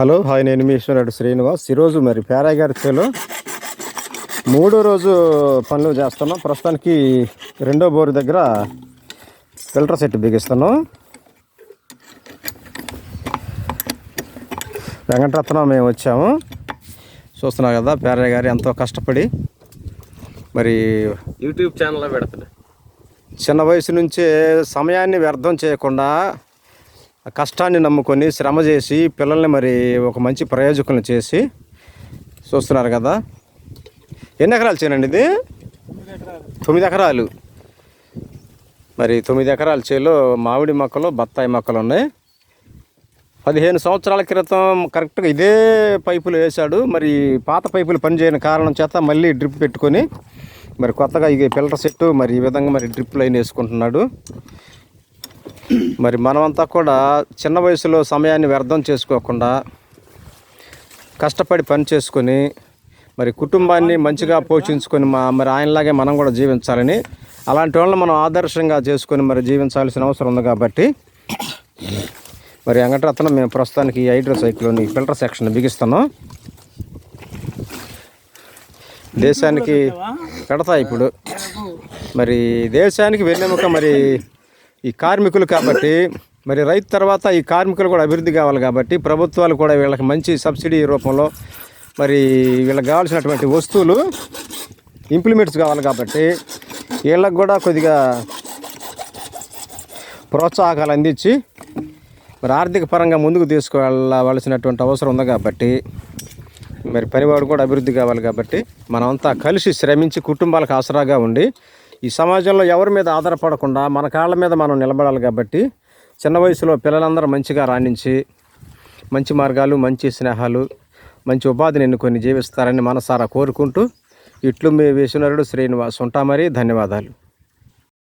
Hello hi నేను మీ ఈశ్వరుడు శ్రీనివాస్. ఈరోజు మరి పేరాయ్ గారి చేలో మూడో రోజు పనులు చేస్తున్నాం. ప్రస్తుతానికి రెండో బోరు దగ్గర ఫిల్టర్ సెట్ బిగిస్తున్నాం. వెంకటరత్నం మేము వచ్చాము. చూస్తున్నాం కదా పేరయ్య గారు ఎంతో కష్టపడి మరి యూట్యూబ్ ఛానల్లో పెడతాడు. చిన్న వయసు నుంచే సమయాన్ని వ్యర్థం చేయకుండా కష్టాన్ని నమ్ముకొని శ్రమ చేసి పిల్లల్ని మరి ఒక మంచి ప్రయోజకులను చేసి చూస్తున్నారు కదా. ఎన్ని ఎకరాలు చేయనండి ఇది? తొమ్మిది ఎకరాలు. మరి తొమ్మిది ఎకరాల చేలో మామిడి మొక్కలు బత్తాయి మొక్కలు ఉన్నాయి. పదిహేను సంవత్సరాల క్రితం కరెక్ట్గా ఇదే పైపులు వేశాడు. మరి పాత పైపులు పనిచేయని కారణం చేత మళ్ళీ డ్రిప్ పెట్టుకొని మరి కొత్తగా ఇది ఫిల్టర్ సెట్ మరి ఈ విధంగా మరి డ్రిప్ లైన్ వేసుకుంటున్నాడు. మరి మనమంతా కూడా చిన్న వయసులో సమయాన్ని వ్యర్థం చేసుకోకుండా కష్టపడి పని చేసుకొని మరి కుటుంబాన్ని మంచిగా పోషించుకొని మా మరి ఆయనలాగే మనం కూడా జీవించాలని అలాంటి వాళ్ళని మనం ఆదర్శంగా చేసుకొని మరి జీవించాల్సిన అవసరం ఉంది కాబట్టి మరి వెంకటరత్నం మేము ప్రస్తుతానికి ఈ హైడ్రో సైకిల్ని ఫిల్టర్ సెక్షన్ బిగిస్తున్నాం. దేశానికి పెడతా ఇప్పుడు. మరి దేశానికి వెన్నెముక మరి ఈ కార్మికులు కాబట్టి మరి రైతు తర్వాత ఈ కార్మికులు కూడా అభివృద్ధి కావాలి కాబట్టి ప్రభుత్వాలు కూడా వీళ్ళకి మంచి సబ్సిడీ రూపంలో మరి వీళ్ళకి కావాల్సినటువంటి వస్తువులు ఇంప్లిమెంట్స్ కావాలి కాబట్టి వీళ్ళకి కూడా కొద్దిగా ప్రోత్సాహకాలు అందించి మరి ఆర్థిక పరంగా ముందుకు తీసుకువెళ్ళవలసినటువంటి అవసరం ఉంది కాబట్టి మరి పనివాడు కూడా అభివృద్ధి కావాలి కాబట్టి మనమంతా కలిసి శ్రమించి కుటుంబాలకు ఆసరాగా ఉండి ఈ సమాజంలో ఎవరి మీద ఆధారపడకుండా మన కాళ్ళ మీద మనం నిలబడాలి కాబట్టి చిన్న వయసులో పిల్లలందరూ మంచిగా రాణించి మంచి మార్గాలు మంచి స్నేహాలు మంచి ఉపాధిని ఎన్నుకొని జీవిస్తారని మనసారా కోరుకుంటూ ఇట్లు మీ విశ్వనరుడు శ్రీనివాస్ ఉంటా మరి. ధన్యవాదాలు.